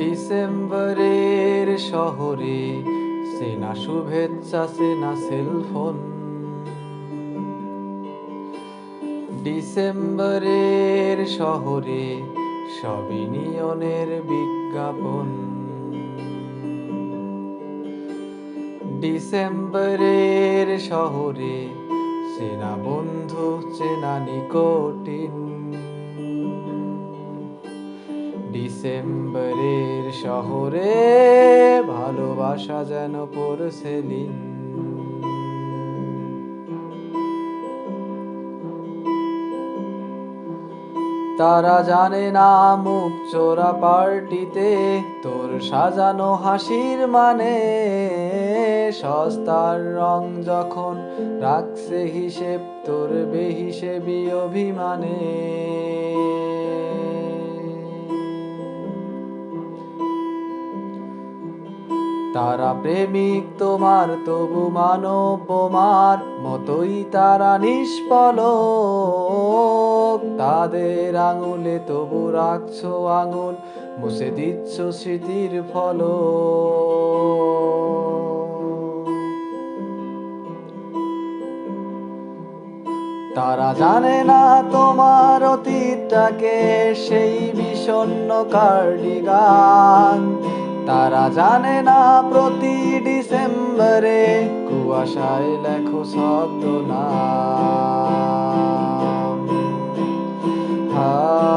ডিসেম্বরের শহরে, সেনা শুভেচ্ছা, সেনা সেলফোন। ডিসেম্বরের শহরে সবই নিয়নের বিজ্ঞাপন। ডিসেম্বরের শহরে সেনা বন্ধু চেনা নিকটিন। ডিসেম্বরের শহরে ভালোবাসা যেন পরশেলিন তারা জানে না মুখ চোরা পার্টিতে, তোর সাজানো হাসির মানে সস্তার রং যখন রাখছে হিসেব, তোর বেহিসেবি অভিমানে। তারা প্রেমিক তোমার, তবু মানব বোমার মতোই তারা নিষ্পলক তাদের আঙুলে তবু রাখছো আঙুল, মুছে দিচ্ছ স্মৃতির ফল তারা জানে না তোমার অতীতটাকে, সেই বিষণ্ণ কার্ডিগান। তারা জানে না প্রতি ডিসেম্বরে কুয়াশায় লেখো শব্দ না তারা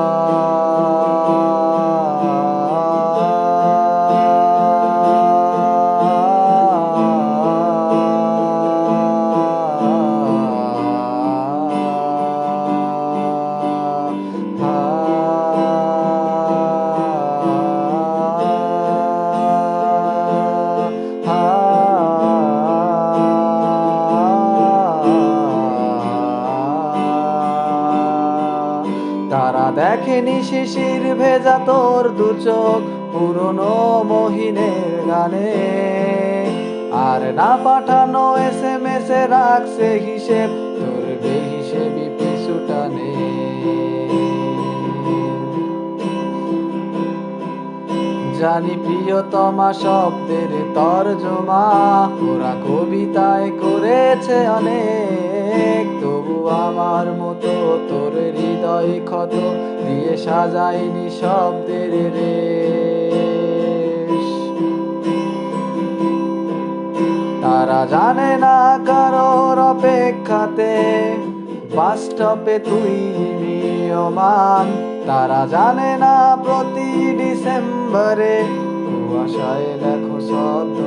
দেখেনি শিশির ভেজা তোর দু চোখ পুরনো মহিনের গানে। আর না পাঠানো এস এম এস রাখছে হিসেব, তোর জানি প্রিয়তমা শব্দের তর্জমা। ওরা কবিতায় করেছে অনেক। তবু আমার মতো তোর হৃদয় ক্ষত দিয়ে সাজাইনি শব্দের রে তারা জানে না কারোর অপেক্ষাতে। বাস স্টপে তুই নিয়মান। তারা জানে না প্রতি ডিসেম্বরে। কুয়াশায় লেখো শব্দ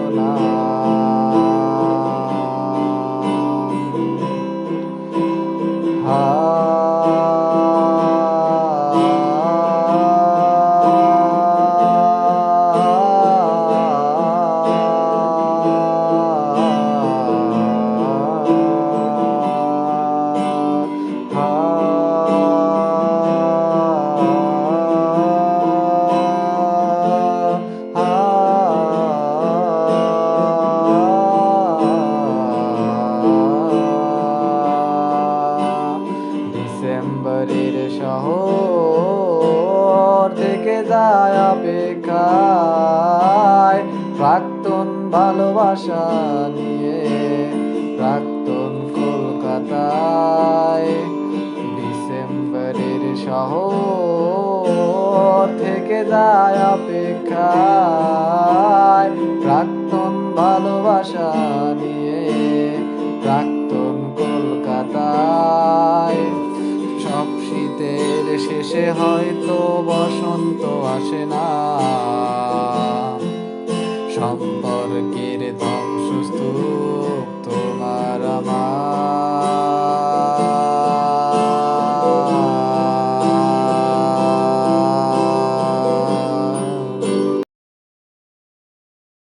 শহর থেকে যায় অপেক্ষায় প্রাক্তন ভালোবাসা নিয়ে, প্রাক্তন কলকাতায়। ডিসেম্বরের শহর থেকে যায় অপেক্ষায় প্রাক্তন ভালোবাসা নিয়ে। দেশে হয়তো বসন্ত আসে না। সব